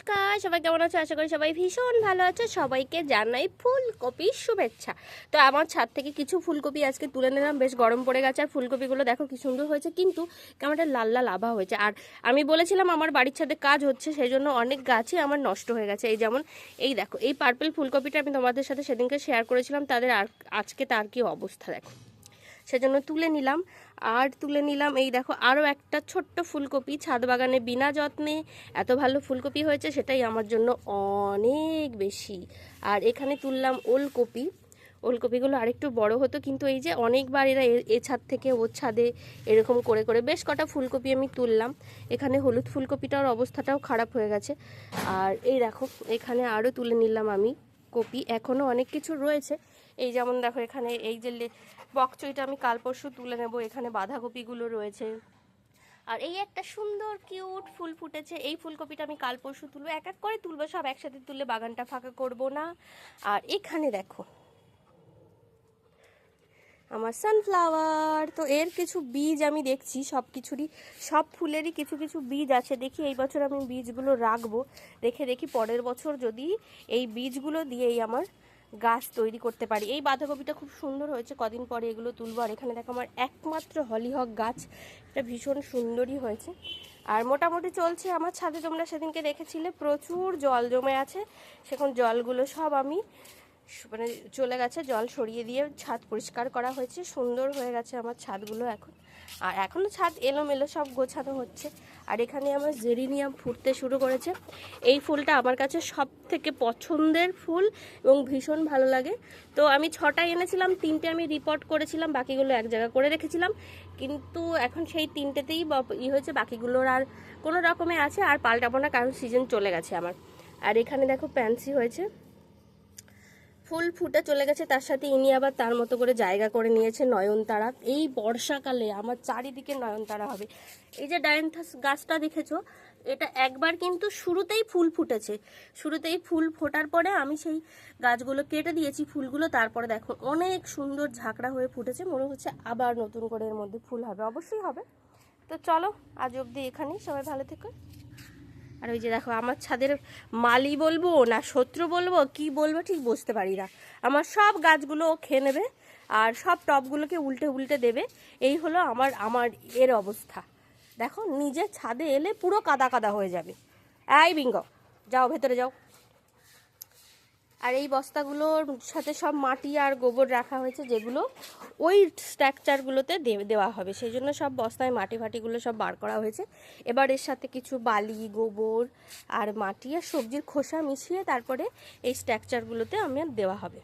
নমস্কার, সবাই কেমন আছো? আশা করি সবাই ভীষণ ভালো আছে। সবাইকে জানাই ফুলকপির শুভেচ্ছা। তো আমার ছাদ থেকে কিছু ফুলকপি আজকে তুলে নিলাম। বেশ গরম পড়ে গেছে আর ফুলকপিগুলো দেখো কি সুন্দর হয়েছে, কিন্তু কেমন একটা লাল লাল আভা হয়েছে। আর আমি বলেছিলাম আমার বাড়ির ছাদে কাজ হচ্ছে সেই জন্য অনেক গাছই আমার নষ্ট হয়ে গেছে। এই যেমন, এই দেখো, এই পার্পল ফুলকপিটা আমি তোমাদের সাথে সেদিনকে শেয়ার করেছিলাম। তাদের আর, আজকে তার কি অবস্থা দেখো। সেজন্য তুলে নিলাম। আর তুলে নিলাম এই দেখো আরও একটা ছোট্ট ফুলকপি ছাদ বাগানে বিনা যত্নে এত ভালো ফুলকপি হয়েছে সেটাই আমার জন্য অনেক বেশি। আর এখানে তুললাম ওলকপি। ওলকপিগুলো আরেকটু বড় হতো কিন্তু এই যে অনেকবার এরা এ- ছাদ থেকে ও ছাদে এরকম করে করে বেশ কটা ফুলকপি আমি তুললাম। এখানে হলুদ ফুলকপিটার অবস্থাটাও খারাপ হয়ে গেছে। আর এই দেখো এখানে আরও তুলে নিলাম আমি কপি। এখনও অনেক কিছু রয়েছে। এই যেমন দেখো এখানে এই যে বকচইটা আমি কাল পরশু তুলে নেব, এখানে বাঁধাকপিগুলো রয়েছে। আর এই একটা সুন্দর কিউট ফুল ফুটেছে, এই ফুলকপিটা আমি কাল পরশু তুলবো, এক এক করে তুলবো, সব একসাথে তুললে বাগানটা ফাঁকা করব না। আর এখানে দেখো, আমার সানফ্লাওয়ার তো এর কিছু বীজ আমি দেখছি, সব কিছুরই, সব ফুলেরই কিছু কিছু বীজ আছে। দেখি এই বছর আমি বীজগুলো রাখব রেখে দেখি পরের বছর যদি এই বীজগুলো দিয়েই আমার গাছ তৈরি করতে পারি। এই বাঁধাকপিটা খুব সুন্দর হয়েছে, কদিন পরে এগুলো তুলবো। আর এখানে দেখো আমার একমাত্র হলিহক গাছ, এটা ভীষণ সুন্দরই হয়েছে। আর মোটামুটি চলছে আমার ছাদে, তোমরা সেদিনকে দেখেছিলে, প্রচুর জল জমে আছে। সেখন জলগুলো সব আমি মানে চলে গেছে, জল সরিয়ে দিয়ে ছাদ পরিষ্কার করা হয়েছে। সুন্দর হয়ে গেছে আমার ছাদগুলো এখন। আর এখনও ছাদ এলোমেলো সব গোছানো হচ্ছে। আর এখানে আমার জেরিনিয়াম ফুটতে শুরু করেছে। এই ফুলটা আমার কাছে সব থেকে পছন্দের ফুল এবং ভীষণ ভালো লাগে। তো আমি ছটা এনেছিলাম, তিনটে আমি রিপোর্ট করেছিলাম, বাকিগুলো এক জায়গা করে রেখেছিলাম। কিন্তু এখন সেই তিনটেতেই ই হয়েছে, বাকিগুলোর আর কোনো রকমে আছে, আর পাল্টাবো না, কারণ সিজন চলে গেছে আমার। আর এখানে দেখো প্যান্সি হয়েছে। ফুল ফুটে চলে গেছে, তার সাথে ইনি আবার তার মতো করে জায়গা করে নিয়েছে নয়নতারা। এই বর্ষাকালে আমার চারিদিকে নয়নতারা হবে। এই যে ডায়নথাস গাছটা দেখেছ, এটা একবার কিন্তু শুরুতেই ফুল ফুটেছে। শুরুতেই ফুল ফোটার পরে আমি সেই গাছগুলো কেটে দিয়েছি ফুলগুলো, তারপরে দেখো অনেক সুন্দর ঝাঁকড়া হয়ে ফুটেছে, মনে হচ্ছে আবার নতুন করে এর মধ্যে ফুল হবে, অবশ্যই হবে। তো চলো, আজ অবধি এখানেই, সবাই ভালো থেকো। আর ওই যে দেখো, আমার ছাদের মালি বলব না শত্রু বলব, কি বলব ঠিক বুঝতে পারি না। আমার সব গাছগুলো ও খেয়ে নেবে আর সব টপগুলোকে উল্টে উল্টে দেবে। এই হলো আমার আমার এর অবস্থা। দেখো, নিজের ছাদে এলে পুরো কাদা কাদা হয়ে যাবে। এই বিঙ্গ, যাও ভেতরে যাও। আর এই বস্তাগুলোর সাথে সব মাটি আর গোবর রাখা হয়েছে, যেগুলো ওই স্ট্রাকচারগুলোতে দেওয়া হবে। সেই জন্য সব বস্তায় মাটি ফাটিগুলো সব বার করা হয়েছে। এবার এর সাথে কিছু বালি, গোবর আর মাটি আর সবজির খোসা মিশিয়ে তারপরে এই স্ট্রাকচারগুলোতে আমার দেওয়া হবে।